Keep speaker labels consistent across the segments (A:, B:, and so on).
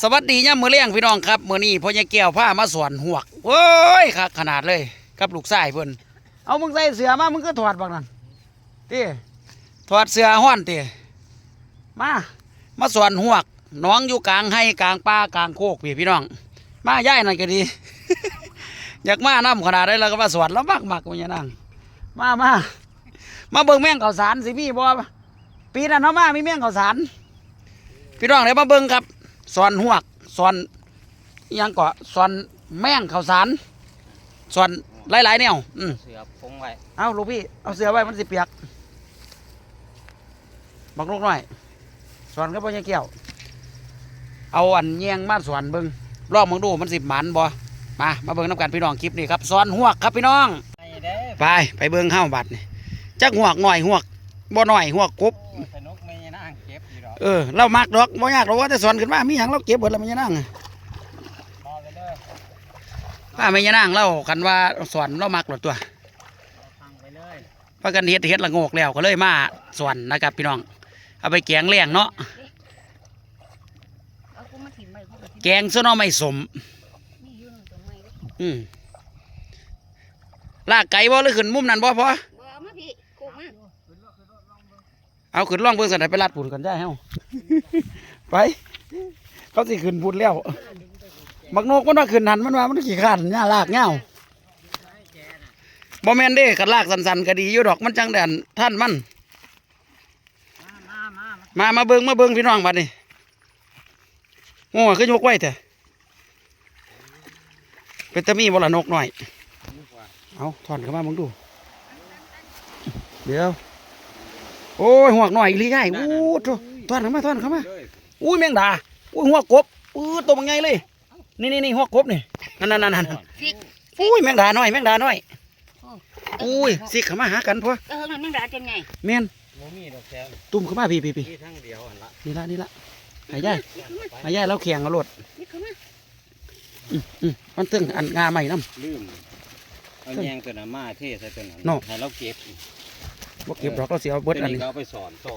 A: สวัสดีย่ามมือเลี้ยงพี่น้องครับมือนี้พ่อใหญ่แก้วพามาสวนหวกโอ้ยคักขนาดเลยกับลูกชายเพิ่นเอามึงใส่เสือมามึงก็ถอดบักนั่นตีถอดเสือห้อนตีมามาสวนหวกน้องอยู่กลางให้กลางป่ากลางโคกพี่พี่น้อง มาย่ายนั่นก็ดี อยากมาน้ำขนาดได้แล้วก็มาสวนแล้วมักมักมันยังนั่งมามามาเบิ่งแม่งข้าวสารสิมีบ่ปีนั้นเนาะมามีแม่งข้าวสารพี่น้องเดี๋ยวมาเบิ่งครับ สอนหวกสอนอิหยังเกาะสอนแม่งข้าวสารสอนหลายๆแนวอืม
B: เสือพงไว้
A: เอาลูกพี่เอาเสือไว้มันสิเปียกบักลูกหน่อยสอนก็บ่ยังเกี่ยว เอาอันแยงมาสอนเบิ่งลองมึงดูมันสิหมันบ่มามาเบิ่งน้ำกันพี่น้องคลิปนี้ครับสอนหวกครับพี่น้อง
B: ไอ้เด้
A: ไปไปเบิ่งข้าวบัดนี่จักหวกหน่อยหวกบ่หน่อยหวกกบ
B: เก็บอยู่ดอก
A: เออเรามักดอกบ่ยากหรอกว่าแต่สอนขึ้นมามีหยังเราเก็บเบิดแล้วมันจะนั่ง
B: รอไปเลย
A: ป้าไม่ยานางเล่ากันว่าสอนเรามักหลดตัว
B: รอฟังไปเลย
A: พากันเฮ็ดเฮ็ดละโงกแล้วก็เลยมาสอนนะครับพี่น้อง เอาไปแกงเลี้ยงเนาะ
C: เอากูมาถิ่มไปกูก็ถิ่ม
A: แกงซะเนาะไม่สม
C: นี่อยู่ตรงไหนเด้อ
A: อืมลากไก่บ่หรือขึ้นมุมนั้นบ่พอ
C: บ่เอามาพี่กูมา
A: เอาขึ้นล่องเบิ่งสันไปลาดปุ่นกันได้เฮาไปเขาสิขึ้นพุ่นแล้วบักนกมันว่าขึ้นหันมันว่ามันขี้ขานหญ้าลากเงาบ่แม่นเด้กันลากสันๆก็ดีอยู่ดอกมันจังแดนท่านมัน
B: มามามา
A: มามาเบิงมาเบิงพี่น้องบัดนี้โง่คือยกไว้แต่เป็นตะมีบ่ละนกหน่อย เอาถอนเข้ามามึงดู เดี๋ยว โอ้ยหัวกหน่อยอีหลีใหญ่อู้โถถอนเข้ามาถอนเข้ามา
B: เลย
A: อุ้ยแมงดาอุ้ยหัวกบอุ้ยตัวมันไงเลยนี่นี่นี่หัวกบนี่นั่นนั่นนั่นนั่น
C: สิก
A: อุ้ยแมงดาน้อยแมงดาน้อยอุ้ยสิเข้ามาหากันพ่อ
C: เออมันมันด่าจังไง
A: แม่น
B: โมมีดอกแซม
A: ตุ่มเข้ามาพี่พี่พี่
B: ที่ทั้งเดียวอันละ
A: นี่ละนี่ละหายใหญ่หายใหญ่แล้วเขียงเอารถ
C: นี่เข้ามา
A: อืมอืมมันตึงอันงาใหม่น้
B: ลืมเอาแยงตัวนั้นมาเทใส่ตัวนั้น
A: เนาะ
B: ให้เราเก็บำ
A: บ่เก็บดอกเราสิเอาเบิดอันนี้
B: ตัวก็เอาไปสอนต่อ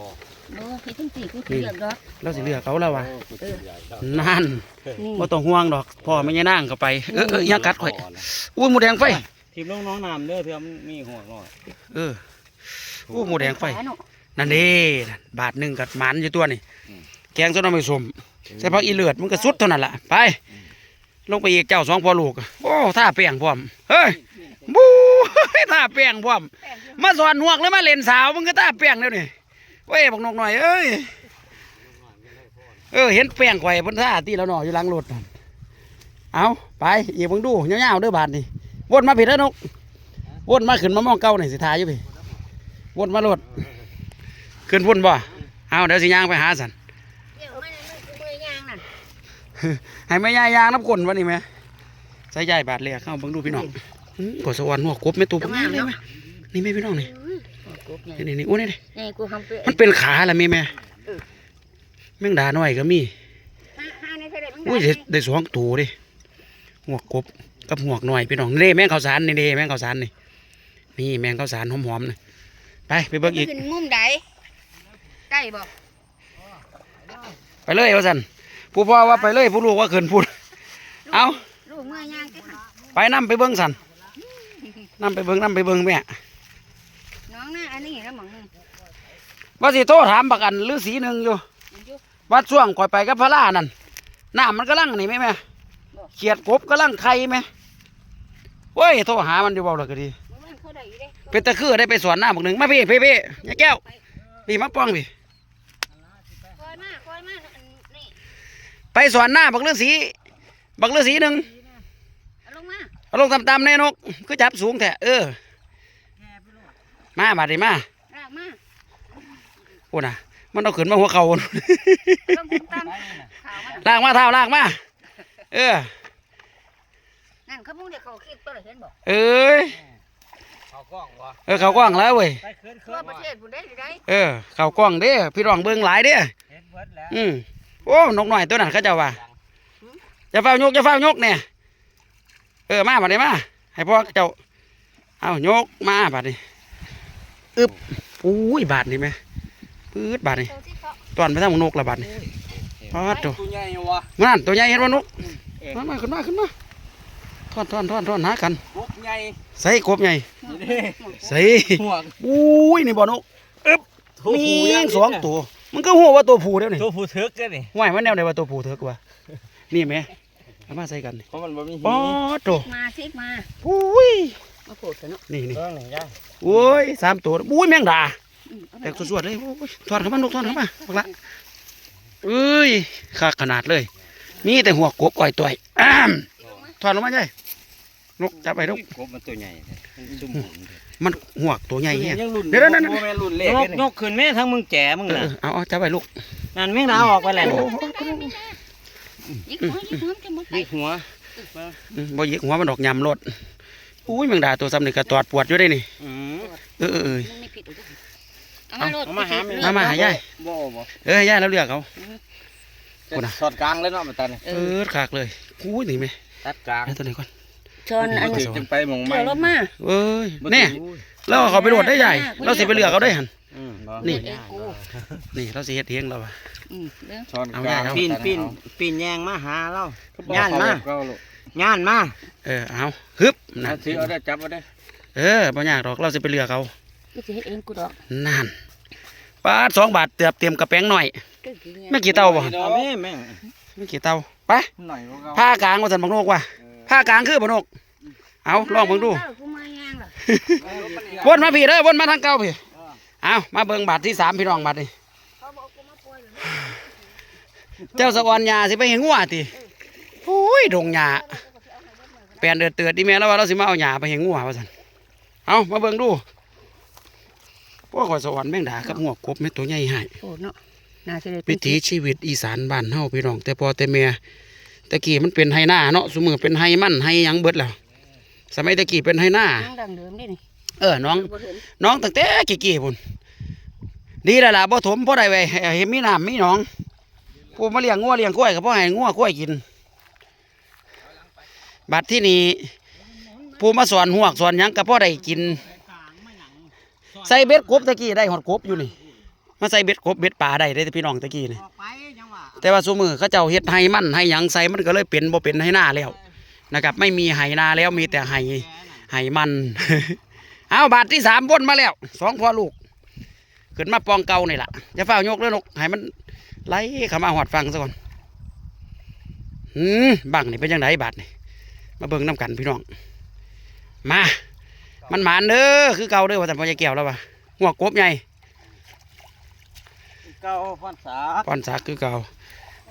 C: บ่พี่ต้องตีกูเลือกดอก
A: เราสิเลือกเขาแล้วว่ะ
B: โอ้กูสิใหญ่ครับ
A: นั่น
C: นี่
A: บ่ต้องห่วงดอกพ่อไม่ยนั่งเข้าไปเออเอออย่ากัดข่อยอุ้ยหมูแดงไฟ
B: ทีมลงน้องน้ำเด้อเพื่อมันมีหัวหน่อย
A: เอออู้หมูแดงไฟ
C: ขาเนาะ
A: นั่นเด้นั่นบาทหนึ่งกัดหมันอยู่ตัวนี่แกงส้นน้ำไม่สมใส่ผักอีเลือดมันก็สุดเท่านั้นล่ะไป ลงไปอีกเจ้าสองพ่อลูก โอ้ท่าแป้งพร้อม เฮ้ยบู๊ ท่าแป้งพร้อมมาสอนหวกแล้วมาเล่นสาวมึงก็ท่าแป้งแล้วนี่เว้ยบอกนกหน่อยเอ้ยเออเห็นแป้งข่อยบนท่าที่แล้วหน่ออยู่หลังรถนั่นเอาไปอีกมึงดูเงาวๆเด้อบาทนี่วนมาผิดแล้วนกวนมาขึ้นมามองเก้าหน่อยสิทายอยู่พี่วนมารถขึ้นพุ่นบ่เอาเดี๋ยวสิย่างไปหาสัน
C: เดี๋ยวมันมันกูเมื่อยย่างนั่น
A: ให้แม่ยายยางน้ำกลนวะนี่แม่ใส่ใหญ่บาทเลยเข้าเบิ่งดูพี่น้อง อื้อกดสวรรค์หัวกบแม่ตูผมนี่เลยแม่นี่แม่พี่น้องนี่
C: อื้อกบไง
A: นี่นี่นี่โอ้นี่นี่
C: นี่กูทำเป
A: มันเป็นขาละแม่แม่แม่งดาน้อยก็มี
C: ห้าห้าในเท่าไหร่มึง
A: อุ้ยได้ได้สองตัวดิหัวกบกับหัวกหน่อยพี่น้องนี่แม่งข้าวสารนี่เด้แม่งข้าวสารนี่นี่แม่งข้าวสารหอมๆนี่ไปไปเบิ่งอีก
C: ขึ้นมุมใดใกล้บ่
A: ไปเลยว่าสันผู้พ่อว่าไปเลยผู้ลูกว่าเขินพูดเอา
C: ลูกเมื่อยย่างจะหัน
A: ไปนํไปเบิ่งสัน นํไปเบิ่งนํไปเบิ่งแม่
C: น้องน่ะอันนี้แล้วหมองนึง
A: ว่าสิโทรถามประกันฤาษีหนึ่งอยู่
C: มันอยู่
A: วัดช่วงก่อยไปกับพระล่านั่นน้ำมันกำลังนี่ไหมแม่เขียดกบกำลังไข่ไหมเว้ยโทรหามันอยู่เบาเลยก็ดี
C: มันว่าเขาได้อยู่เด้
A: เป็นตะคือได้ไปสวนน้ำบักหนึ่งมาพี่พี่พี่ยายแก้วพี่มาป้องพี่
C: คอยมาคอยมาอันนี่
A: ไปสวนหน้าบักฤาษีบักฤาษีหนึ่ง
C: เอาลงมา
A: เอาลงต่ำๆแน่นกก็จับสูงแท้เออ มาบาดนี้มา
C: ลากมา
A: โอ้น่ะ มันเอาขึ้นมาหัวเข่า
C: ลงคุ้มตามข่าวมา
A: ลากมาเท้าลากมาเออ
C: นั่นเขามุ่งเดี๋ยวเขาคิดตัวเลยเห็นบอก
A: เอ้ย
B: เขากล้องวะ
A: เออเขากว้างแล้วเว้ย
B: ไปเคลื่อนเคลื่
C: ทั่
B: อ
C: วนประเทศบุญได้หรือได
A: เออเขากว้างเด้พี่รองเบิ่งหลายเด้
B: เห็นเบิดแล้ว
A: อืมโอ้นกหน่อยตัวนั้นเขาเจะว่าจะเฝ้ายกจะเฝ้ายกเนี่ย เออมาบัดนี้มาให้พ่อเจ้าเอายกมาบัดนี้อึบอุ้ยบาดนี่ไหมปื๊ดบาดนี่
C: ตัวที่เขา
A: ตอนไปทางนกละบาดนี่
B: โอ้ยเห็น
A: ปาดตัว
B: ตัวใหญ่วะ
A: นั่นตัวใหญ่เห็นบ่นุก
B: เอ๊ะ
A: มามาขึ้นมาขึ้นมาทอนทอนทอนทอนหากัน
B: ปุ๊บใหญ่
A: ใส่กบใหญ่
B: นี่เด้
A: ใส่
B: หัวก
A: อุ้ยนี่บ่นุกอึ๊บ
B: ตัว
A: มี
B: ผู้ยั
A: สองตัวมันก็หัวว่าตัวผู้เด้อนี่
B: ตัวผู้ทึกกันนี่
A: ห่วยมันแนวไหนว่าตัวผู้เถอะกว่านี่แหม่ เอามาใส่กันนี่
B: เพราะมันบ่มี
A: ปอดตัว
C: มาซิกมา
A: อุ้ย
C: มาโผล่เถอะเนาะ
A: นี่นี่
B: เรื่องนี่ย่า
A: โอ้ยสามตัวอุ้ยแมงดา
C: อืมเอาไป
A: แตกสวดๆเลยโอ้ยทอนเข้ามานุกทอนเข้ามาบักละเอ้ยขาขนาดเลยมีแต่หัวกบก่อยต่อยอ้ามทอนลงมาใช่นกจับไปนก
B: กบมันตัวใหญ่มันซุ่มหุ่น
A: มันหัวกตัวใหญ่เฮีย
B: ยังรุ่น
A: เดี๋ยวๆๆๆ
B: บ่แม่นรุ่นเล็กยกขึ้นแม่ทั้งมึงแจ๋มึง
A: เอ
B: น่ะ
A: อเอาเอาจับไปลูก
B: นั่นแม่งดาออกไปแล้ว
A: โอ้
C: ยิกหัวยิกหัวจะหมดไป
B: ยิกหัว
A: อืมบ่หยิกหัวมันดอกยำรถอุ้ยแมงดาตัวซ้ำนี่ก็ตอดปวดอยู่ได้นี่
B: อืม
A: เออเออเออ
C: มันไม่ผิดหรอกเอามาโลด
B: เอามาหาแม่
A: มามาหายาย
B: บ่บ่
A: เออยายแล้วเลือกเอากูน่ะ
B: สอดกลางเลยเนาะมันตัน
C: เอ
A: เอ
C: อ
A: อขากเลยอุ้ยนี่ไหม
B: ตัดกลาง
A: เอาตัวไหนก่อน
C: ชอนอัน
B: ถือจึงไปหมองไม้
C: เดี๋ยวรถมา
A: เอ้ย
B: บ่
A: แน่
B: ถือ
A: แล้วเอาเขาไปโหลดได้ใหญ่ เราสิไปเลือกเอาได้หัน
B: อืมบ่
A: นี่
C: เอ็กกู
A: นี่เราสิเฮ็ดเฮงเราอะ
C: อืมเด้อ
B: ช้อน
A: เอา
B: กลาง
A: เอา
B: ปีนปีน
D: ปีนแยงมาหาเรา
B: ย่า
D: ย่านน
B: มา
D: มาย่านมา
A: เออเอาฮึบ
B: นะ
A: นั่น
B: ถือเอาได้จับเอาได้
A: เออบ่ยากดอกเราสิไปเลือกเอา
C: กูจะเฮ็ดเองกูดอก
A: นั่นบาทสองบาทเตือบเตรียมกระแป้งหน่อย
C: ก็กินเนี่ย
A: ไม่กี่เตาบ่
B: เอาแม่แม่ง
A: ไม่กี่เตาไป
B: หน่อยของเขา
A: ผ้ากลางว่าสันบักนกว่ะผ้ากลางคือบ่นกเอาลองเบิ่งดู
C: กูมาย่างเหรอ
A: วนมาพี่เด้อวนมาทางเก่าพี่เอามาเบิ่งบาทที่สามพี่น้องบาทนี่
C: เขาบอกกูมาป่วยเหรอ
A: เจ้าสะออนยาสิไปเห็นงัวติโอ้ยดงหญ้าแปลนเดือดเตือดดิแม่แล้วว่าเราสิมาเอาหญ้าไปเห็นงัวว่าซั่นเอามาเบิ่งดูพวกข่อยสะออนแม่งดากับงัวกบแม่ตัวใหญ่ให้
C: โอ้เนาะน่าสิได้
A: วิถีชีวิตอีสานบ้านเฮาพี่น้องแต่พอแต่แม่ตะกี้มันเป็นไฮนาเนาะสมือเป็นไฮมันไฮหยังเบิดแล้วสมัยตะกี้เป็นไฮนา
C: นั่งดังเดิมได้นี่
A: เออน้อง
C: บ่ถึง
A: น้องตั้งแต่กี่ๆพุ่นดีแล้วล่ะบ่ถมบ่ได้ไว้ให้เห็นมีน้ำมีหนอง ผู้มาเลี้ยงงัวเลี้ยงกล้วยก็บ่ให้งัวกล้วยกิน บัดที่นี่ผู้มาสอนหวกสอนหยังก็บ่ได้กิน ใส่เบ็ดกบตะกี้ได้หอดกบอยู่นี่ มาใส่เบ็ดกบเบ็ดปลาได้ได้แต่พี่น้องตะกี้นี่
D: ออกไปยังว่า
A: แต่ว่าซุมือเขาเจ้าเฮ็ดไห้มันไห้หยังใส่มันก็เลยเป็นบ่เป็นไห้หน้าแล้วนะครับ ไม่มีไห้นาแล้วมีแต่ไห้ไห้มัน เอาบาทที่สามวนมาแล้วสองพ่อลูก ขึ้นมาปองเก่านี่ล่ะจะเฝ้ายกเลยนกให้มันไหลเข้ามาหอดฟังซะก่อนอืมบังนี่เป็นยังไงบาทนี่มาเบิ่งน้ำกันพี่น้อง มา มันหมานเด้อคือเก่าเด้อว่าแต่พ่อจะเกี่ยวแล้ววะหัวกบใหญ่
B: เก้าพันษา
A: ปอนสากคือเก่า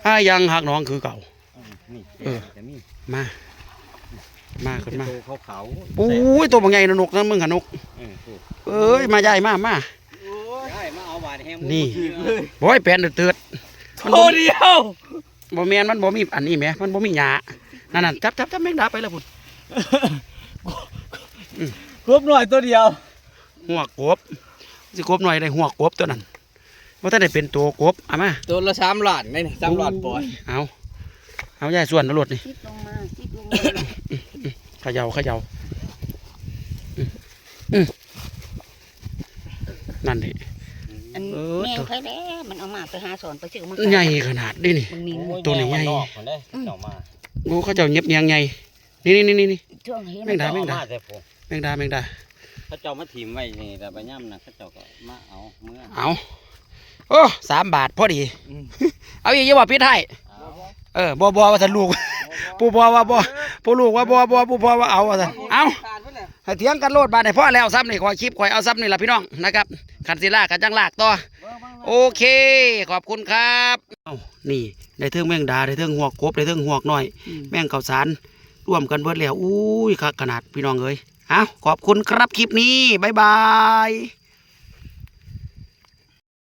A: ถ้ายังหักน้องคือเก่า
B: นี่
A: เออ
B: จะมี
A: มามาขึ้นมา
B: ตัวขาวๆ
A: โอ้ยตัวบางใหญ่นะนกนั่นมึงหะนก
B: เออถูก
A: เอ้ยมาใหญ่มามา นี่
B: ถือเลย
A: บอยแปลนเตือดๆมัน
B: โต
A: บ่
B: เดียว
A: บ่แมนมันบ่มีอันนี้แหมมันบ่มีหญ้านั่นน่ะจับจับจับแมงดาไปแล้วพุ่น
B: ครบหน่อยตัวเดียว
A: หัวกบสิกบหน่อยได้หัวกบตัวนั้นบ่ทันได้เป็นตัวกบเอามา
B: ตัวละสามหลานนี่สามหลานปอย
A: เอาเอาใหญ่ส่วนเอารถนี่
C: ซิดลงมาซิดลงมา
A: เขย่าเขย่าอืมอืมนั่นดิ
C: อัน
A: เออ
C: แม่งใครแล้วมันเอามาไปหาสอนไปซื้อมัน
A: ใหญ่ขนาดนี้นี่
C: มึงนี่
A: ตัวนี้ใหญ่
B: โอ้ยแม่มันนอกมันได้เจ้ามา
A: โอ้เขาเจ้าเงียบเนียงใหญ่นี่นี่นี่นี่
C: ช่วงเห็น
A: แม่งดา
B: เจ้เอาแต่ผม
A: แมงดาแมงดา
B: เขาเจ้ามาถิ่มไว้นี่แต่ไปย่ำนะเขาเจ้าก็มาเอาเมื่อ
A: เอาโอ้สามบาทพอดี เอาอีกอยี่าว่าพี่ไทย
B: เอา
A: เออบัวบัวว่าสันลูกผู้พ่อว่าบัวผู้ลูกว่าบัวบัวผู้พ่อว่าเอาว่าสันเอาให้ เถียงกันโลดบาทให้พ่อแล้วซ้ำนี่ขอคลิปขอยเอาซ้ำนี่ละพี่น้องนะครับขันศิลากันจังลากต่อโอเค ขอบคุณครับเอานี่ได้เทิงแมงดาได้เทิงหวกกบได้เทิงหวกน้อย แมงข้าวสารร่วมกันเบิดแล้วอุ้ยคักขนาดพี่น้องเอ้ยเอาขอบคุณครับคลิปนี้บ๊ายบาย